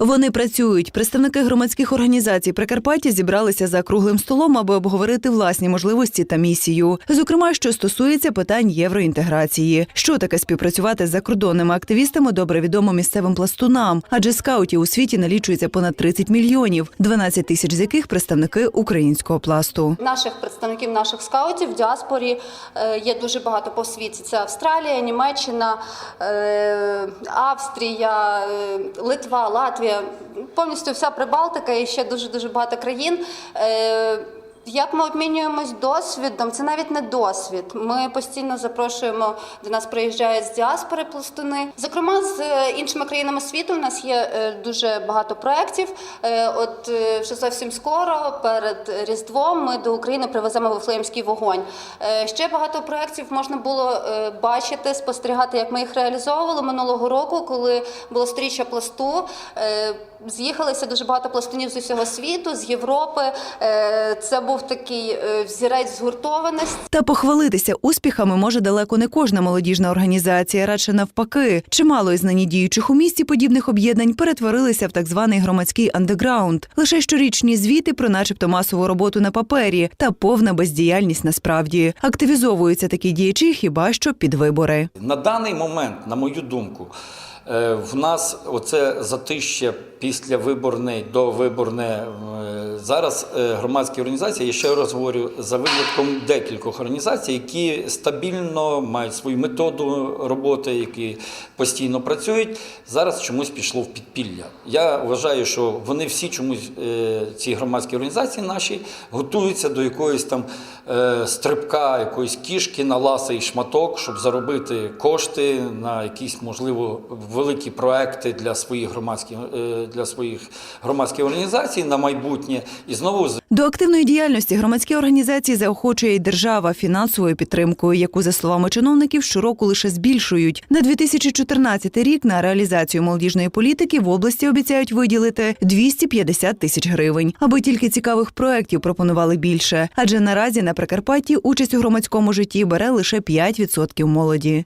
Вони працюють. Представники громадських організацій Прикарпаття зібралися за круглим столом, аби обговорити власні можливості та місію. Зокрема, що стосується питань євроінтеграції. Що таке співпрацювати з закордонними активістами, добре відомо місцевим пластунам, адже скаутів у світі налічується понад 30 мільйонів, 12 тисяч з яких представники українського пласту. Наших представників наших скаутів в діаспорі е, є дуже багато по світі. Це Австралія, Німеччина, е, Австрія, е, Литва, Латвія, повністю вся Прибалтика і ще дуже дуже багато країн. Як ми обмінюємось досвідом, це навіть не досвід. Ми постійно запрошуємо до нас приїжджають з діаспори пластуни. Зокрема, з е, іншими країнами світу у нас є е, дуже багато проєктів. Е, От вже зовсім скоро, перед Різдвом, ми до України привеземо Вифлеємський вогонь. Ще багато проєктів можна було бачити, спостерігати, як ми їх реалізовували минулого року, коли було стріччя пласту. З'їхалися дуже багато пластунів з усього світу, з Європи. Це був такий е, взірець згуртованості. Та похвалитися успіхами може далеко не кожна молодіжна організація, радше навпаки. Чимало із нині діючих у місті подібних об'єднань перетворилися в так званий громадський андеграунд. Лише щорічні звіти про, начебто, масову роботу на папері та повна бездіяльність насправді. Активізовуються такі діячі хіба що під вибори. На даний момент, на мою думку, е, в нас оце затище після виборний до виборне е, зараз е, громадські організації, я ще раз говорю, за винятком декількох організацій, які стабільно мають свою методу роботи, які постійно працюють, зараз чомусь пішло в підпілля. Я вважаю, що вони всі чомусь, е, ці громадські організації наші, готуються до якоїсь там е, стрибка, якоїсь кішки на ласий шматок, щоб заробити кошти на якісь, можливо, великі проекти для своїх громадських, для своїх громадських організацій на майбутнє. І знову До активної діяльності громадські організації заохочує й держава фінансовою підтримкою, яку, за словами чиновників, щороку лише збільшують. На 2014 рік на реалізацію молодіжної політики в області обіцяють виділити 250 тисяч гривень, аби тільки цікавих проєктів пропонували більше. Адже наразі на Прикарпатті участь у громадському житті бере лише 5% молоді.